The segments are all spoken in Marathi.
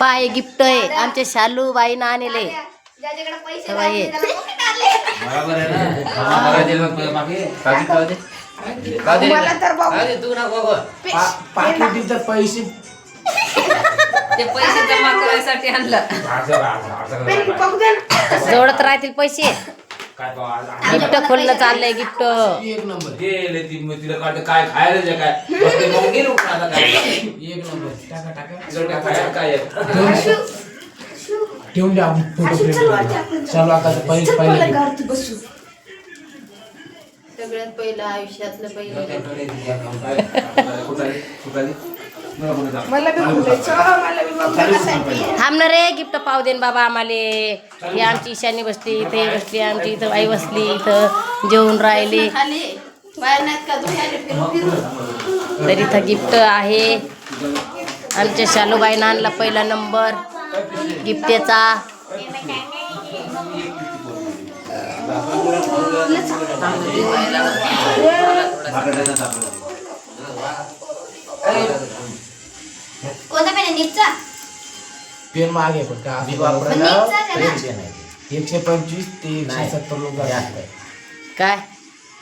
पाय गिफ्ट आहे. आमच्या शालू बाईनं आणले पैसे तू पैसे. ते पैसे जमा करायसाठी आणलं. जोडत राहतील पैसे. काय बाबा, आज- आज- गिफ्ट खोलणं चाललंय गिफ्ट. एक नंबर. गेले ती मग तिला काढते काय खायला जे काय. मग गेलो उठून आता काय. एक नंबर. टाका टाका. काय खायला काय आहे? ठेवून द्या फोटो फ्रेम चालू आता पहिले पहिले. सगळ्यात पहिलं आयुष्यातलं पहिलं कुठं? कुठं? मला बी. थांबणार रे गिफ्ट पाव देन बाबा आम्हाले. ही आमची ईशानी बसली इथे बसली आमची इथं आई बसली इथं जेवून राहिली. तर इथं गिफ्ट आहे. आमच्या शालूबाईनं आणला पहिला नंबर. गिफ्टेचा कोणता पेन आहे? निपचा पेन मागे पण का? मी असं का ना? एकशे पंचवीस ते एकशे नाही. सत्तर लोक जास्त आहे. काय?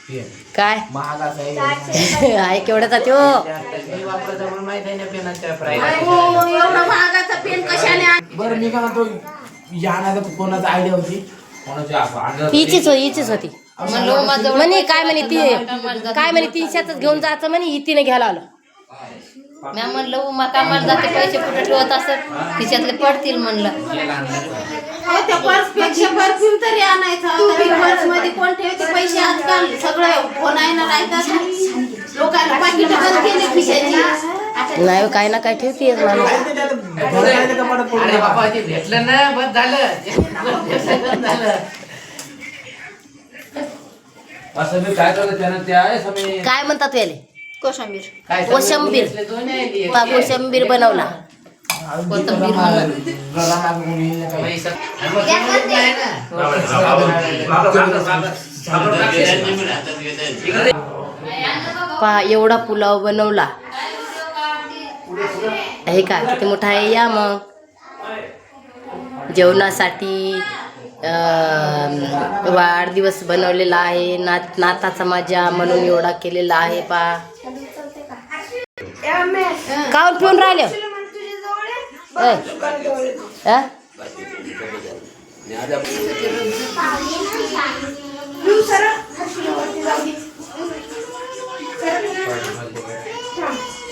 पेन काय? महागाचा आहे. आहे केवढ्याचा त्यो? मी वापरायचा म्हणून माहीत आहे ना पेनाच्या price. हो, एवढा महागाचा पेन कशाने आण- बरं मी काय म्हणतो या नाही कोणाचा आयडिया होती? कोणाची असं अंदाज हिचीच होती हिचीच होती. म्हणलं माझं म्हणे काय म्हणे ती? काय म्हणे तीनशेच घेऊन जायचं म्हणे ही तिने घ्यायला आलं. मी म्हणलं उमा कामाला जाते पैसे कुठे ठेवत असत खिशातले पडतील म्हणलं. हो, त्या पर्सपेक्षा परफ्यूम तरी आणायचा पर्समध्ये कोण ठेवते? पैसे आजकाल सगळं फोन आहे ना राहतात लोकांना पाकिट बंद केले खिशाची नाही काय ना काय ठेवतीये माणूस. अरे बाबा ते भेटलं ना बस झालं. बस झालं असं मी काय करतो त्यानं ते आहे समी काय म्हणतात याले कोशंबीर. कोशिंबीर. कोशिंबीर बनवला. ना. पहा एवढा पुलाव बनवला. हे का किती मोठा आहे? या मग. जेवणासाठी अं, वाढदिवस बनवलेला आहे. नात नाताचा मजा म्हणून एवढा केलेला आहे पा काऊन पिऊन राहिले. हा?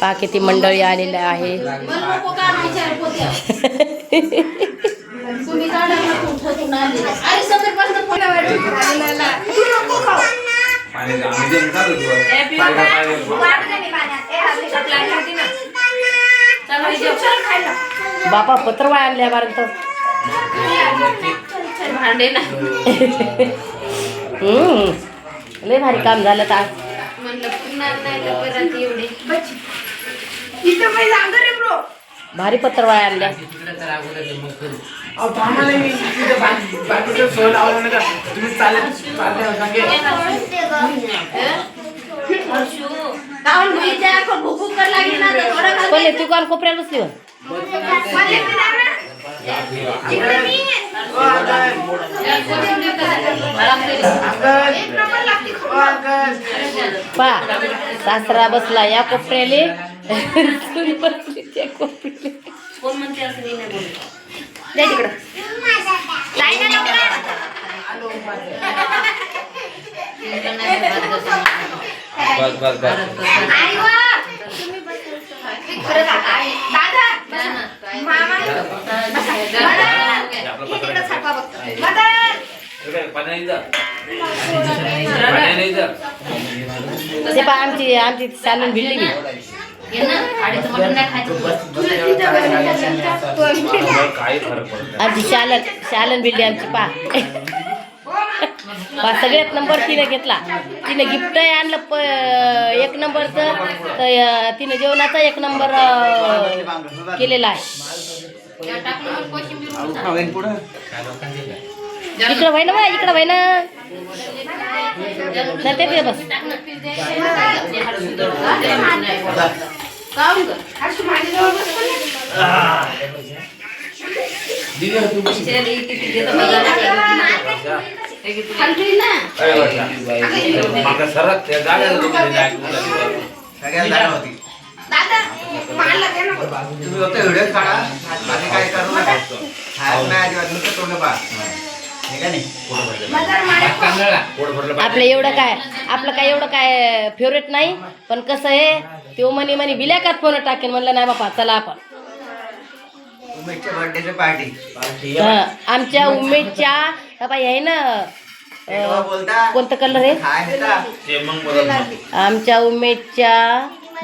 पहा किती मंडळी आलेले आहे. बापा पत्रवाळ आणल्यापर्यंत भांडे ना. हम्म. लय भारी काम झालं तर आज. म्हणलं पुन्हा नाही तर परत एवढे. इथं मी सांग रे ब्रो. भारी पत्रवाळ आणल्या. तुम्ही चालेल काऊन मी त्या को भूक भूक कर लागली ना तर थोडं खा. पहिले तू कोण कोपऱ्यात बसली. पा सासरा बसला या कोपऱ्याले. सून बसली त्या कोपऱ्याले. कोण म्हणते असं मी नाही बोलत. दे तिकडं. लाईन बस बस बस. आई वा. तुम्ही बसा. खरं. दादा. मामा. सारखा बघतो. मदन. पाणी आमची आमची चालून नाही. आमची शालन शालन भिडली आमची पा सगळ्यात नंबर तिने घेतला. तिने गिफ्ट आणलं प एक नंबरचं तर तिने जेवणाचा एक नंबर केलेला आहे? इकडं व्हाय ना बा इकडं व्हाय ना नाही ते बस. काऊन तुम्ही फक्त व्हिडिओ काढा काय करू नका नाही अजिबात नुसतं तोंड पहा हे का नाही. पोट भरलं. आपलं एवढं काय आपलं काय एवढं काय फेवरेट नाही पण कसं आहे तो म्हणे म्हणे बिल्याकात फोन टाकेन म्हणलं नाही बापा चला आपण उमेशच्या बर्थडेची पार्टी हं, आमच्या उमेदच्या बाबा हे आहे ना. कोणतं कलर आहे. आमच्या उमेदच्या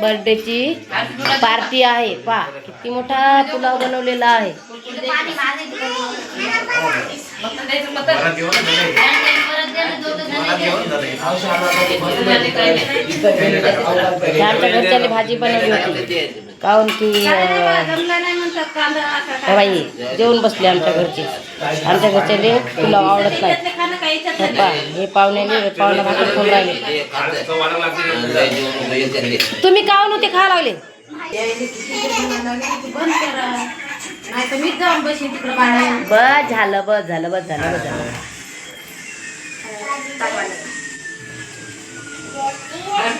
बर्थडेची पार्टी आहे. पा किती मोठा पुलाव बनवलेला आहे. आमच्या घरच्याने भाजी बनवली होती. काहून की बाई जेवण बसले आमच्या घरचे. आमच्या घरच्याले पुलाव आवडत नाही. याच्यात हे पहा, हे पाहुण्याने पाहुणा भाकर वाढायला लागते. तुम्ही काहून होते खा लागले? बाहेर. बस झालं बस झालं बस झालं बस झालं.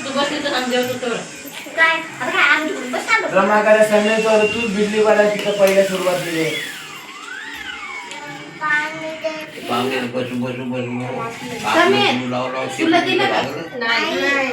तू बसली रमाकाला सांगायचं तूच बिजली वाला तिथं पहिल्या सुरुवात दिली. पाहुणे बसून बसून बसून. समीर, तुला दिलं का? नाही.